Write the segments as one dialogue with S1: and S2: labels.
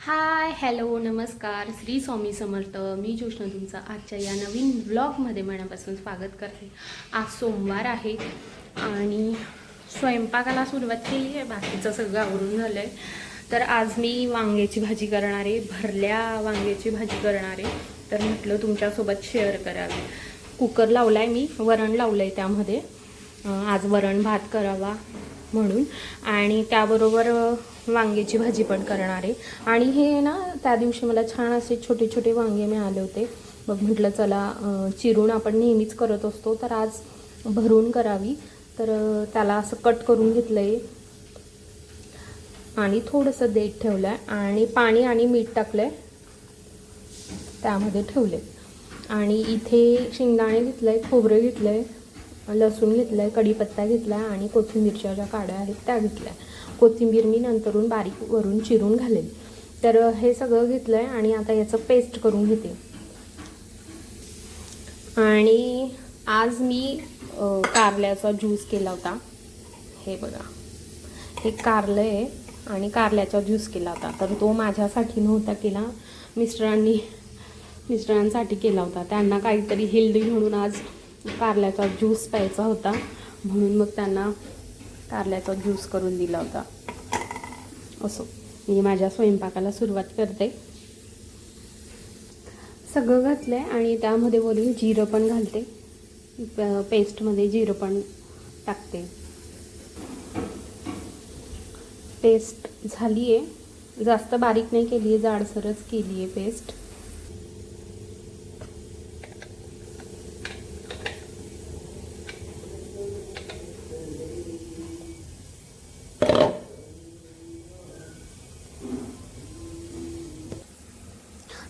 S1: Hi hello नमस्कार. श्री स्वामी समर्थ. मी जोष्ण तुमचं आजच्या या नवीन ब्लॉगमध्ये मनापासून स्वागत करते. आज सोमवार आहे आणि स्वयंपाकाला सुरुवात केली आहे. बाकीचं सगळं आवरून झालं आहे तर आज मी वांग्याची भाजी करणार आहे. भरल्या वांग्याची भाजी करणार आहे. तर म्हटलं तुमच्यासोबत शेअर करावी. कुकर लावला आहे मी. वरण लावलं आहे त्यामध्ये आज वरण भात करावा म्हणून. आणि त्याबरोबर वांग्याची भाजी पण करणार आहे. आणि हे ना त्या दिवशी मला छान असे छोटे छोटे वांगे मिळाले होते. मग म्हटलं चला चिरून आपण नेहमीच करत असतो. तर आज भरून करावी. तर त्याला असं कट करून घेतलं आहे आणि थोडंसं देठ ठेवलं आहे आणि पाणी आणि मीठ टाकलं आहे त्यामध्ये ठेवले आणि इथे शेंगदाणे घेतलं आहे खोबरं घेतलं आहे लसूण घेतलं आहे कढीपत्ता घेतला आहे आणि कोथिंबीरच्या ज्या काड्या आहेत त्या घेतल्या. कोथिंबीर मी नंतरून बारीक वरून चिरून घालेल तर हे सगळं घेतलं आहे आणि आता याचं पेस्ट करून घेते. आणि आज मी कारल्याचा ज्यूस केला होता. हे बघा. हे कारलं आहे आणि कारल्याचा ज्यूस केला होता. तर तो माझ्यासाठी नव्हता केला. मिस्टरांनी मिस्टरांसाठी केला होता. त्यांना काहीतरी हेल्दी म्हणून आज कारल्याचा ज्यूस प्यायचा होता. म्हणून मग त्यांना कारल्याचा ज्यूस करून दिला होता. असो मी माझ्या स्वयंपाकाला सुरुवात करते. सगळं घातलं आहे आणि त्यामध्ये वरून जिरं पण घालते. पेस्टमध्ये जिरं पण टाकते. पेस्ट झाली आहे जास्त बारीक नाही केली आहे जाडसरच केली आहे पेस्ट.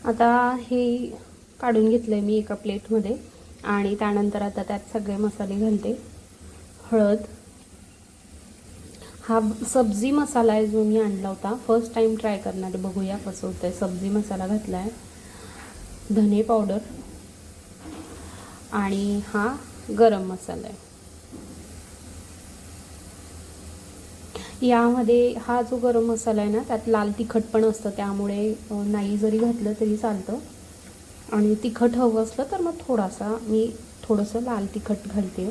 S1: आता हे काढून घेतलं आहे मी एका प्लेटमध्ये आणि त्यानंतर आता त्यात सगळे मसाले घालते. हळद. हा सब्जी मसाला आहे जो मी आणला होता. फर्स्ट टाईम ट्राय करणार. आहे. बघूया कसं होतं आहे सब्जी मसाला घातला आहे धने पावडर. आणि हा गरम मसाला आहे. यामध्ये हा जो गरम मसाला आहे ना त्यात लाल तिखट पण असतं त्यामुळे नाही जरी घातलं तरी चालतं. आणि तिखट हवं असलं तर मग थोडासा मी थोडंसं लाल तिखट घालते.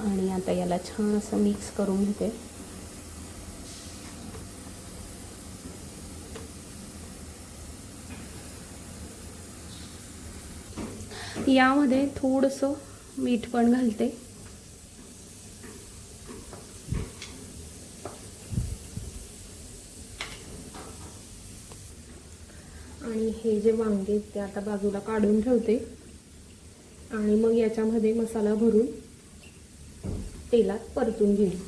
S1: आणि आता याला छान असं मिक्स करून घेते. यामध्ये थोडंसं मीठ पण घालते आणि हे जे वांगे ते आता बाजूला काढून ठेवते. आणि मग याच्यामध्ये मसाला भरून तेलात परतून घेईल.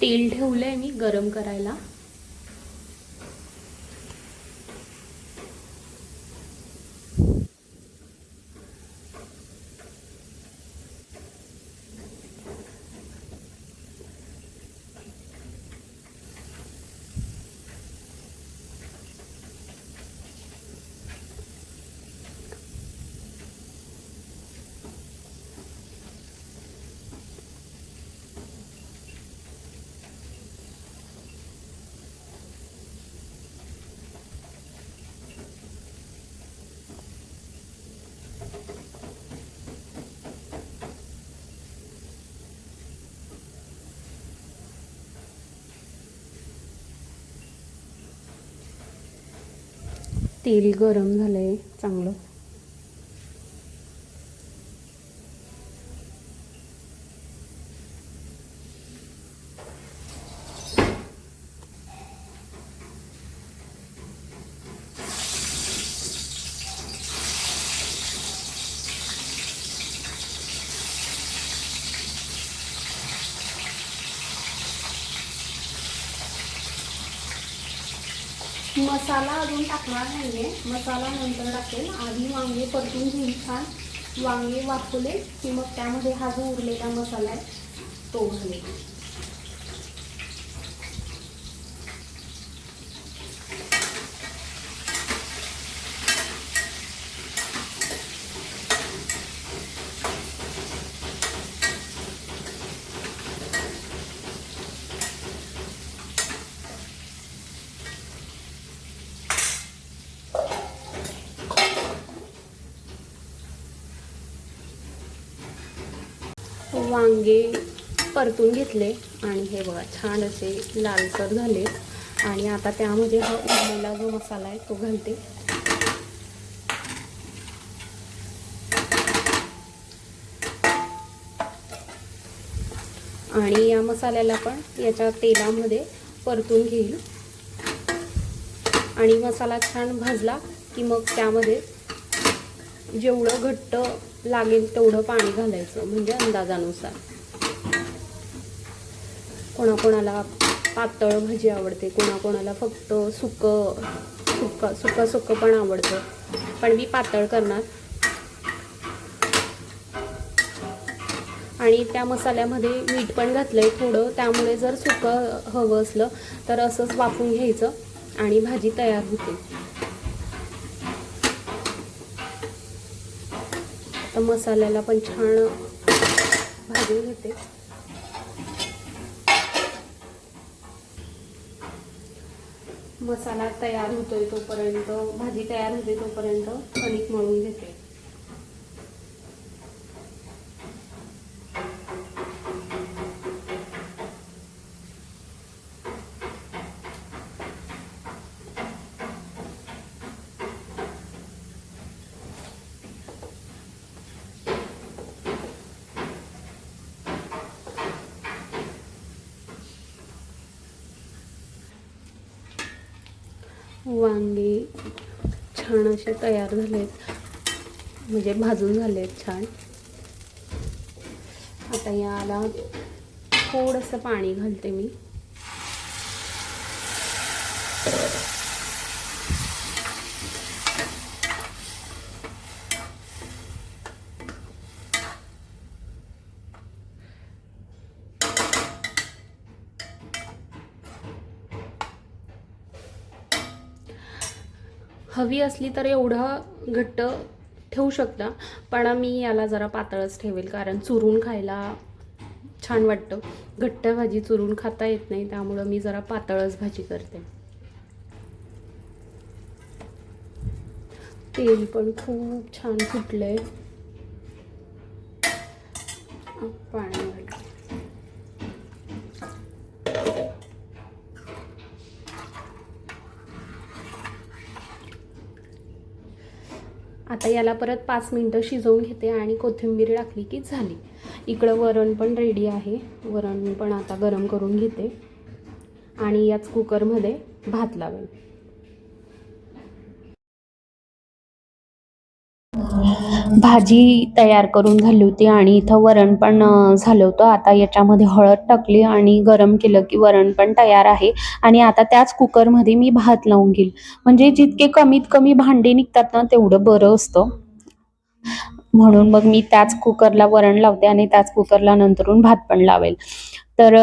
S1: तेल ठेवलं आहे मी गरम करायला. तेल गरम झालं आहे चांगलं. मसाला अजून टाकणार नाही आहे मसाला नंतर टाकेल. आधी वांगे परतून घेऊन छान वांगे वाफवले की मग त्यामध्ये हा जो उरलेला मसाला आहे तो घालेल. वांगे परतून घेतले आणि हे बघा छान असे लालसर झाले. आणि आता त्यामध्ये हा उरलेला जो मसाला आहे तो घालते. आणि या मसाल्याला पण याच्या तेलामध्ये परतून घेईल. आणि मसाला छान भाजला की मग त्यामध्ये जेवढं घट्ट लागेल तेवढं पाणी घालायचं म्हणजे अंदाजानुसार. कोणाकोणाला पातळ भाजी आवडते कोणाकोणाला फक्त सुकं सुकं सुकं सुकं पण आवडतं. पण मी पातळ करणार. आणि त्या मसाल्यामध्ये मीठ पण घातलं आहे थोडं त्यामुळे जर सुकं हवं असलं तर असंच वाफून घ्यायचं आणि भाजी तयार होते. तर मसाल्याला पण छान भाजून घेते. मसाला तयार होतोय तोपर्यंत भाजी तयार होते तोपर्यंत कणिक मळून घेते वांगे छान असे तयार झालेत. म्हणजे भाजून झालेत छान. आता याला थोडंसं पाणी घालते मी. हवी असली तर एवढं घट्ट ठेवू शकता पण मी याला जरा पातळच ठेवेल कारण चुरून खायला छान वाटतं. घट्ट भाजी चुरून खाता येत नाही त्यामुळं मी जरा पातळच भाजी करते. तेल पण खूप छान फुटलंय. पाणी घालते. आता याला परत पाच मिनटं शिजवून घेते आणि कोथिंबीर टाकली की झाली. इकडं वरण पण रेडी आहे. वरण पण आता गरम करून घेते. आणि याच कुकरमध्ये भात लावेल. भाजी तयार करून झाली होती आणि इथं वरण पण झालं होतं. आता याच्यामध्ये हळद टाकली आणि गरम केलं की वरण पण तयार आहे. आणि आता त्याच कुकरमध्ये मी भात लावून घेईल. म्हणजे जितके कमीत कमी भांडे निघतात ना तेवढं बरं असतं. म्हणून मग मी त्याच कुकरला वरण लावते आणि त्याच कुकरला नंतरून भात पण लावेल. तर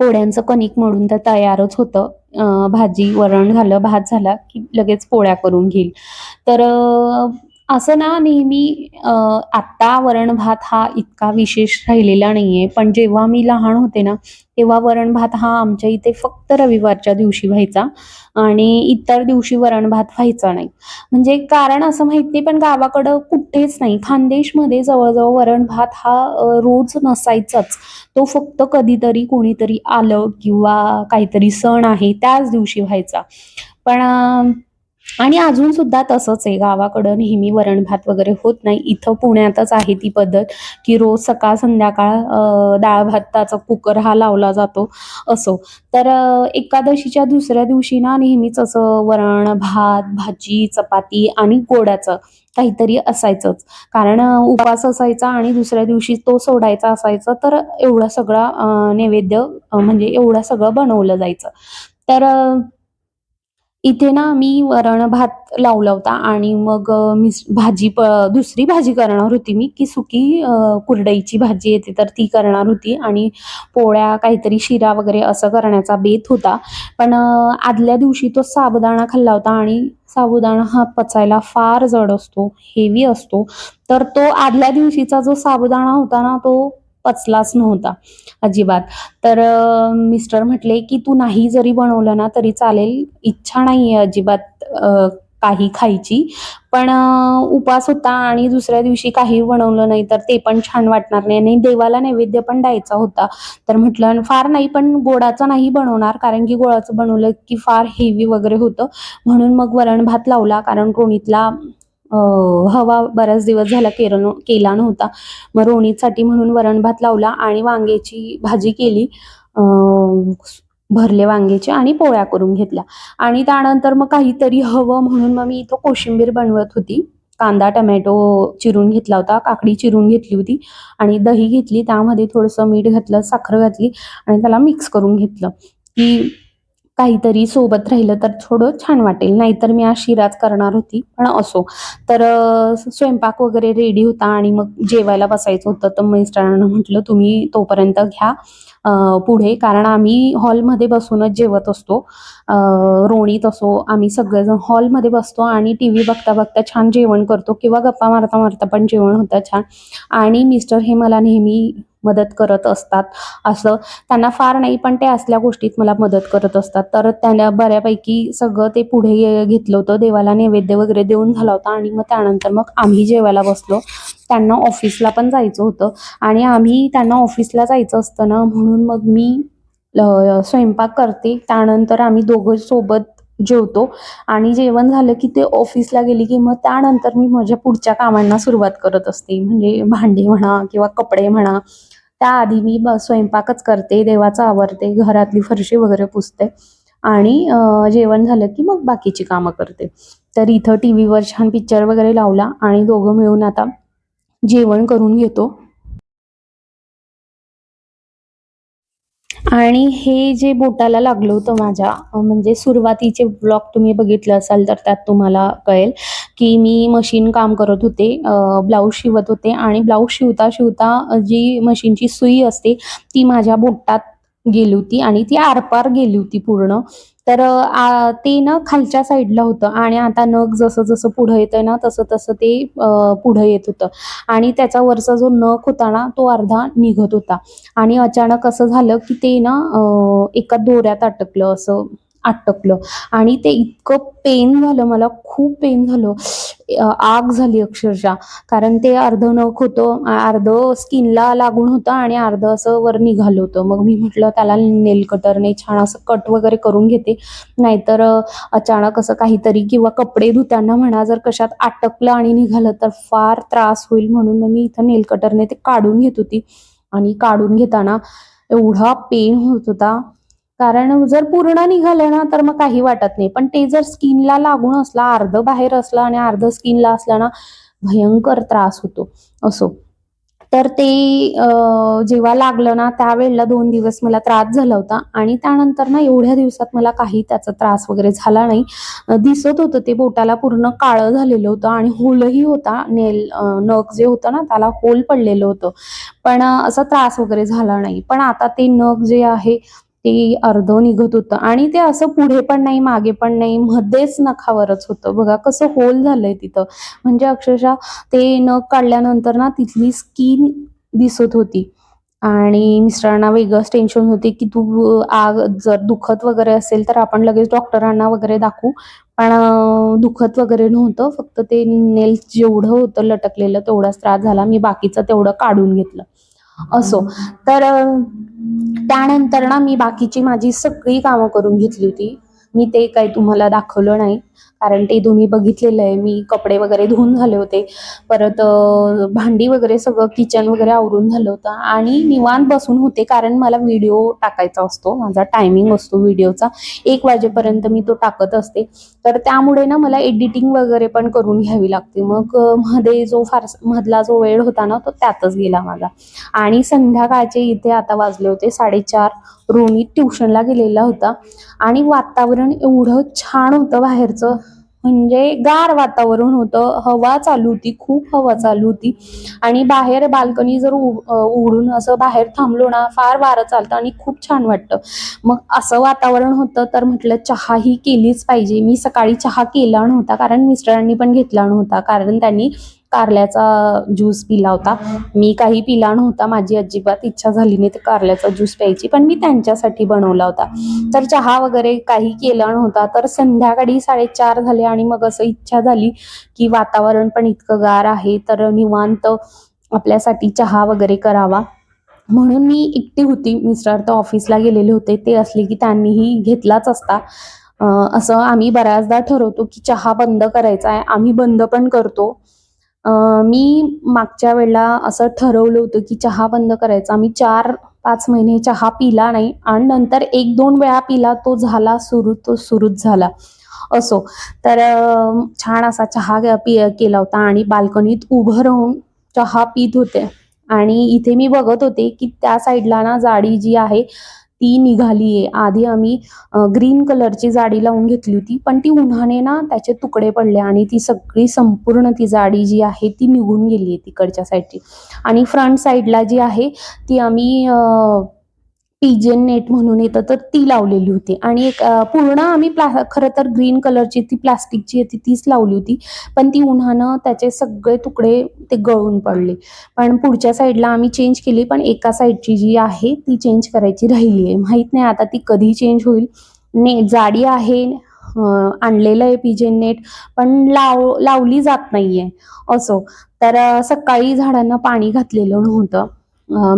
S1: पोळ्यांचं कणिक म्हणून तर तयारच होतं. भाजी वरण झालं भात झाला की लगेच पोळ्या करून घेईल. तर असं ना नेहमी आत्ता वरण भात हा इतका विशेष राहिलेला नाहीये. पण जेव्हा मी लहान होते ना तेव्हा वरण भात हा आमच्या इथे फक्त रविवारच्या दिवशी व्हायचा आणि इतर दिवशी वरण भात व्हायचा नाही. म्हणजे कारण असं माहीत नाही पण गावाकडं कुठेच नाही. खानदेशमध्ये जवळजवळ वरण भात हा रोज नसायचाच. तो फक्त कधीतरी कोणीतरी आलं किंवा काहीतरी सण आहे त्याच दिवशी व्हायचा. पण आणि अजून सुद्धा तसंच आहे गावाकडं नेहमी वरण भात वगैरे होत नाही. इथं पुण्यातच आहे ती पद्धत की रोज सकाळ संध्याकाळ डाळ भाताचा कुकर हा लावला जातो असो. तर एकादशीच्या दुसऱ्या दिवशी ना नेहमीच असं वरण भात भाजी चपाती आणि गोडाचं काहीतरी असायचंच. कारण उपवास असायचा आणि दुसऱ्या दिवशी तो सोडायचा असायचा तर एवढं सगळं नैवेद्य म्हणजे एवढं सगळं बनवलं जायचं. तर इथे ना मी वरण भात लावला होता आणि मग मिस भाजी प दुसरी भाजी करणार होती मी की सुकी कुरडईची भाजी येते तर ती करणार होती आणि पोळ्या काहीतरी शिरा वगैरे असं करण्याचा बेत होता. पण आदल्या दिवशी तो साबुदाणा खाल्ला होता आणि साबुदाणा हा पचायला फार जड असतो हेवी असतो. तर तो आदल्या दिवशीचा जो साबुदाणा होता ना तो पचलाच नव्हता अजिबात. तर मिस्टर म्हटले की तू नाही जरी बनवलं ना तरी चालेल. इच्छा नाही आहे अजिबात
S2: काही खायची. पण उपास होता आणि दुसऱ्या दिवशी काही बनवलं नाही तर ते पण छान वाटणार नाही. आणि देवाला नैवेद्य पण द्यायचा होता. तर म्हटलं फार नाही पण गोडाचं नाही बनवणार कारण की गोळाचं बनवलं की फार हेवी वगैरे होतं. म्हणून मग वरण भात लावला कारण कोणीतला हवा बराच दिवस झाला केरण केला नव्हता. मग रोणीसाठी म्हणून वरण भात लावला आणि वांग्याची भाजी केली. भरले वांग्याचे आणि पोळ्या करून घेतल्या. आणि त्यानंतर मग काहीतरी हवं म्हणून मग मी इथं कोशिंबीर बनवत होती. कांदा टमॅटो चिरून घेतला होता. काकडी चिरून घेतली होती. आणि दही घेतली. त्यामध्ये थोडंसं मीठ घातलं साखर घातली आणि त्याला मिक्स करून घेतलं. की काहीतरी सोबत राहिलं तर थोडं छान वाटेल. नाहीतर मी आज शिराच करणार होती पण असो. तर स्वयंपाक वगैरे रेडी होता आणि मग जेवायला बसायचं होतं. तर मिस्टरांना म्हटलं तुम्ही तोपर्यंत घ्या. पुढे. कारण आम्ही हॉलमध्ये बसूनच जेवत असतो. रोणीत असो आम्ही सगळेजण हॉलमध्ये बसतो आणि टी व्ही बघता बघता छान जेवण करतो किंवा गप्पा मारता मारता पण जेवण होतं छान. आणि मिस्टर हे मला नेहमी मदत करत असतात. असं त्यांना फार नाही पण ते असल्या गोष्टीत मला मदत करत असतात. तर त्यांना बऱ्यापैकी सगळं ते पुढे घेतलं होतं. देवाला नैवेद्य वगैरे देऊन झाला होता आणि मग त्यानंतर मग आम्ही जेवायला बसलो. त्यांना ऑफिसला पण जायचं होतं. आणि आम्ही त्यांना ऑफिसला जायचं असतं ना म्हणून मग मी स्वयंपाक करते. त्यानंतर आम्ही दोघं सोबत जेवतो. आणि जेवण झालं की ते ऑफिसला गेली की मग त्यानंतर मी माझ्या पुढच्या कामांना सुरुवात करत असते. म्हणजे भांडी म्हणा किंवा कपडे म्हणा. त्याआधी मी स्वयंपाकच करते. देवाचं आवरते. घरातली फरशी वगैरे पुसते. आणि जेवण झालं की मग बाकीची कामं करते. तर इथं टी व्हीवर छान पिक्चर वगैरे लावला आणि दोघं मिळून आता जेवण करून घेतो. आणि हे जे बोटाला लागलं होतं माझ्या म्हणजे सुरुवातीचे ब्लॉग तुम्ही बघितलं असाल तर त्यात तुम्हाला कळेल की मी मशीन काम करत होते ब्लाऊज शिवत होते आणि ब्लाऊज शिवता शिवता जी मशीनची सुई असते ती माझ्या बोटात गेली होती आणि ती आरपार गेली होती पूर्ण. तर ते ना खालच्या साईडला होतं आणि आता नग जसं जसं पुढं येतंय ना तसं तसं ते पुढं येत होतं. आणि त्याचा वरचा जो नख होता ना तो अर्धा निघत होता. आणि अचानक असं झालं की ते ना एका दोऱ्यात अटकलं असं. आटकलं आणि ते इतकं पेन झालं मला खूप पेन झालं. आग झाली अक्षरशः. कारण ते अर्ध नख होतं अर्धं अर्ध स्किनला लागून होतं आणि अर्ध असं वर निघालं होतं. मग मी म्हटलं त्याला नेल कटरने छान असं कट वगैरे करून घेते. नाहीतर अचानक असं काहीतरी किंवा कपडे धुताना म्हणा जर कशात आटकलं आणि निघालं तर फार त्रास होईल म्हणून मग मी इथं नेल कटरने ते काढून घेत होती. आणि काढून घेताना एवढा पेन होत होता. कारण जर पूर्ण निघालं ना तर मग काही वाटत नाही. पण ते जर स्किनला लागून असला अर्ध बाहेर असलं आणि अर्ध स्किनला असलं ना भयंकर त्रास होतो. असो. तर ते जेव्हा लागलं ना त्यावेळेला दोन दिवस मला त्रास झाला होता. आणि त्यानंतर ना एवढ्या दिवसात मला काही त्याचा त्रास वगैरे झाला नाही. दिसत होतं ते बोटाला पूर्ण काळं झालेलं होतं आणि होलही होता. नेल नग नख जे होतं ना त्याला होल पडलेलं होतं. पण असा त्रास वगैरे झाला नाही. पण आता ते नख जे आहे ते अर्ध निघत होतं. आणि ते असं पुढे पण नाही मागे पण नाही मध्येच नखावरच होतं. बघा कसं होल झालंय तिथं. म्हणजे अक्षरशः ते नख काढल्यानंतर ना तिथली स्किन दिसत होती. आणि मिस्टरांना वेगळंच टेन्शन होते की तू आग जर दुखत वगैरे असेल तर आपण लगेच डॉक्टरांना वगैरे दाखवू. पण दुखत वगैरे नव्हतं. फक्त ते नेल जेवढं होतं लटकलेलं तेवढाच त्रास झाला. मी बाकीचं तेवढं काढून घेतलं. असो. तर त्यानंतर ना मी बाकीची माझी सगळी कामं करून घेतली होती. मी ते काही तुम्हाला दाखवलं नाही. कारण ते तुम्ही बघितलेलं आहे. मी कपडे वगैरे धुवून झाले होते. परत भांडी वगैरे सगळं किचन वगैरे आवरून झालं होतं. आणि निवांत बसून होते कारण मला व्हिडिओ टाकायचा असतो. माझा टायमिंग असतो व्हिडिओचा एक वाजेपर्यंत मी तो टाकत असते. तर त्यामुळे ना मला एडिटिंग वगैरे पण करून घ्यावी लागते. मग मध्ये जो फार मधला जो वेळ होता ना तो त्यातच गेला माझा. आणि संध्याकाळचे इथे आता वाजले होते साडेचार. रोनी ट्युशनला गेलेला होता. आणि वातावरण एवढं छान होतं बाहेरचं. म्हणजे गार वातावरण होतं. हवा चालू होती खूप हवा चालू होती. आणि बाहेर बाल्कनी जर उघडून असं बाहेर थांबलो ना फार वारं चालतं आणि खूप छान वाटतं. मग असं वातावरण होतं तर म्हटलं चहा ही केलीच पाहिजे. मी सकाळी चहा केला नव्हता कारण मिस्टरांनी पण घेतला नव्हता. कारण त्यांनी कारल्याचा ज्यूस पिला होता. मी काही पिला नव्हता. माझी अजिबात इच्छा झाली नाही ते कारल्याचा ज्यूस प्यायची. पण मी त्यांच्यासाठी बनवला होता. तर चहा वगैरे काही केला नव्हता. तर संध्याकाळी साडेचार झाले आणि मग असं इच्छा झाली की वातावरण पण इतकं गार आहे. तर निवांत आपल्यासाठी चहा वगैरे करावा. म्हणून मी एकटी होती. मिस्टर तर ऑफिसला गेलेले होते. ते असले की त्यांनीही घेतलाच असता. असं आम्ही बऱ्याचदा ठरवतो की चहा बंद करायचा आहे. आम्ही बंद पण करतो. मी मागच्या वेळेला असं ठरवलं होतं की चहा बंद करायचा. मी चार पाच महिने चहा पिला नाही आणि नंतर एक दोन वेळा पिला तो झाला सुरू तो सुरूच झाला. असो. तर छान असा चहा पि केला होता आणि बाल्कनीत उभं राहून चहा पित होते. आणि इथे मी बघत होते की त्या साईडला ना जाडी जी आहे ती निघाली आहे आधी आम्ही ग्रीन कलरची जाडी लावून घेतली होती पण ती उन्हाने ना त्याचे तुकडे पडले आणि ती सगळी संपूर्ण ती जाडी जी आहे ती निघून गेली आहे तिकडच्या साईडची आणि फ्रंट साईडला जी आहे ती आम्ही पिजन नेट म्हणून येतं तर ती लावलेली होती. आणि एक पूर्ण आम्ही प्ला खरं तर ग्रीन कलरची ती प्लास्टिकची होती ती तीच लावली होती. पण ती उन्हानं त्याचे सगळे तुकडे ते गळून पडले. पण पुढच्या साईडला आम्ही चेंज केली पण एका साईडची जी आहे ती चेंज करायची राहिली आहे. माहीत नाही आता ती कधी चेंज होईल. ने जाडी आहे आणलेलं आहे पिजेन नेट पण लाव लावली जात नाहीये. असो. तर सकाळी झाडांना पाणी घातलेलं नव्हतं.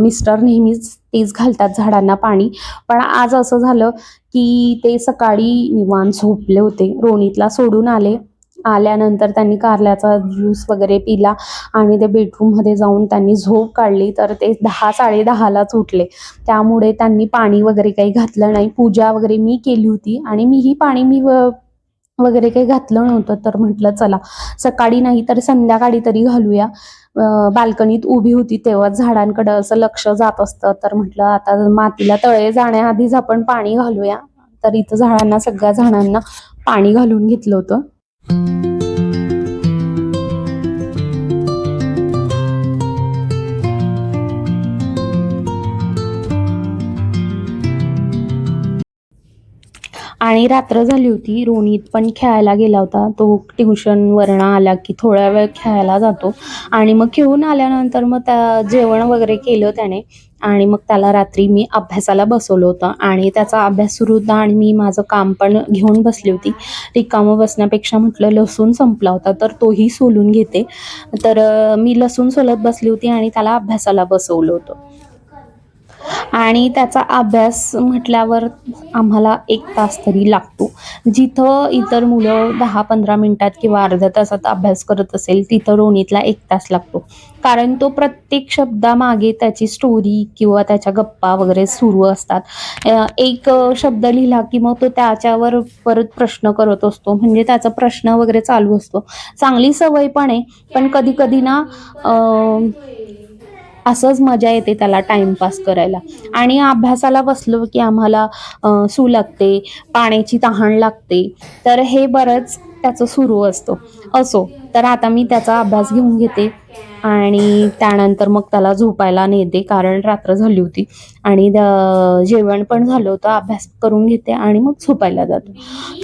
S2: मिस्टर नेहमीच तेच घालतात झाडांना पाणी. पण आज असं झालं की ते सकाळी निवान झोपले होते. रोनीतला सोडून आले. आल्यानंतर त्यांनी कारल्याचा ज्यूस वगैरे पिला आणि ते बेडरूममध्ये जाऊन त्यांनी झोप काढली. तर ते दहा साडे दहालाच उठले. त्यामुळे त्यांनी पाणी वगैरे काही घातलं नाही. पूजा वगैरे मी केली होती आणि मीही पाणी मी वगैरे काही घातलं नव्हतं तर म्हटलं चला सकाळी नाही तर संध्याकाळी तरी घालूया. बाल्कनीत उभी होती तेव्हा झाडांकडे असं लक्ष जात असतं तर म्हटलं आता मातीला तळे जाण्याआधीच आपण पाणी घालूया. तर इथं झाडांना सगळ्या झाडांना पाणी घालून घेतलं होतं. आणि रात्र झाली होती. रोनित पण खेळायला गेला होता. तो ट्युशनवरनं आला की थोड्या वेळ खेळायला जातो. आणि मग खेळून आल्यानंतर मग त्या जेवण वगैरे केलं त्याने. आणि मग त्याला रात्री मी अभ्यासाला बसवलं होतं. आणि त्याचा अभ्यास सुरू होता आणि मी माझं काम पण घेऊन बसली होती. रिकामं बसण्यापेक्षा म्हटलं लसूण संपला होता तर तोही सोलून घेते. तर मी लसूण सोलत बसली होती आणि त्याला अभ्यासाला बसवलं होतं. आणि त्याचा अभ्यास म्हटल्यावर आम्हाला एक तास तरी लागतो. जिथं इतर मुलं दहा पंधरा मिनटात किंवा अर्ध्या तासात अभ्यास करत असेल तिथं रोनीतला एक तास लागतो. कारण तो प्रत्येक शब्दामागे त्याची स्टोरी किंवा त्याच्या गप्पा वगैरे सुरू असतात. एक शब्द लिहिला की मग तो त्याच्यावर परत प्रश्न करत असतो. म्हणजे त्याचा प्रश्न वगैरे चालू असतो. चांगली सवय पण आहे. पण कधी कधी ना असंच मजा येते त्याला टाइमपास करायला. आणि अभ्यासाला बसलो की आम्हाला सू लागते पाण्याची तहान लागते. तर हे बरंच त्याचं सुरू असतो. असो तर आता मी त्याचा अभ्यास घेऊन घेते आणि त्यानंतर मग त्याला झोपायला नेते कारण रात्र झाली होती आणि द- जेवण पण झालं होतं अभ्यास करून घेते आणि मग झोपायला जातो.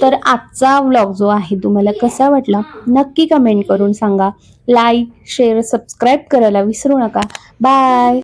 S2: तर आजचा व्लॉग जो आहे तुम्हाला कसा वाटला नक्की कमेंट करून सांगा. लाईक शेअर सबस्क्राईब करायला विसरू नका. बाय